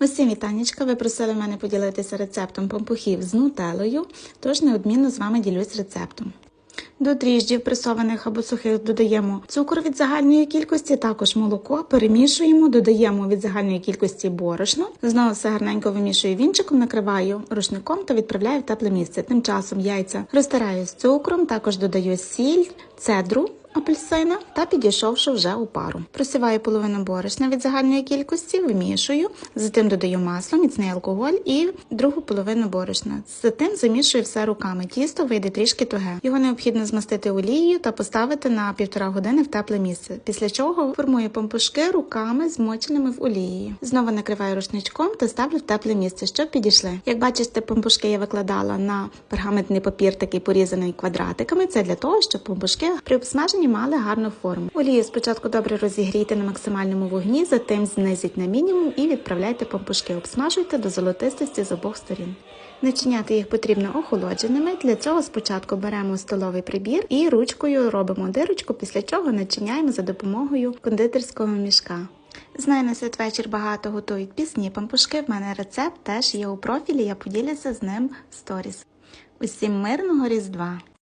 Усім вітанечка. Ви просили мене поділитися рецептом пампухів з нутелою, тож неодмінно з вами ділюсь рецептом. До дріжджів пресованих або сухих додаємо цукор від загальної кількості, також молоко, перемішуємо, додаємо від загальної кількості борошно. Знову все гарненько вимішую вінчиком, накриваю рушником та відправляю в тепле місце. Тим часом яйця розтираю з цукром, також додаю сіль, цедру апельсина та підійшовши вже у пару. Просіваю половину борошна від загальної кількості, вимішую, затим додаю масло, міцний алкоголь і другу половину борошна. Затим замішую все руками. Тісто вийде трішки туге. Його необхідно змастити олією та поставити на півтора години в тепле місце. Після чого формую пампушки руками, змоченими в олії. Знову накриваю рушничком та ставлю в тепле місце, щоб підійшли. Як бачите, пампушки я викладала на пергаментний папір, такий порізаний квадратиками. Це для того, щоб пампушки при обсмаженні мали гарну форму. Олію спочатку добре розігрійте на максимальному вогні, затим знизіть на мінімум і відправляйте пампушки. Обсмажуйте до золотистості з обох сторін. Начиняти їх потрібно охолодженими. Для цього спочатку беремо столовий прибір і ручкою робимо дирочку, після чого начиняємо за допомогою кондитерського мішка. Знаю, на святвечір багато готують пісні пампушки. В мене рецепт теж є у профілі, я поділюся з ним в сторіс. Усім мирного Різдва!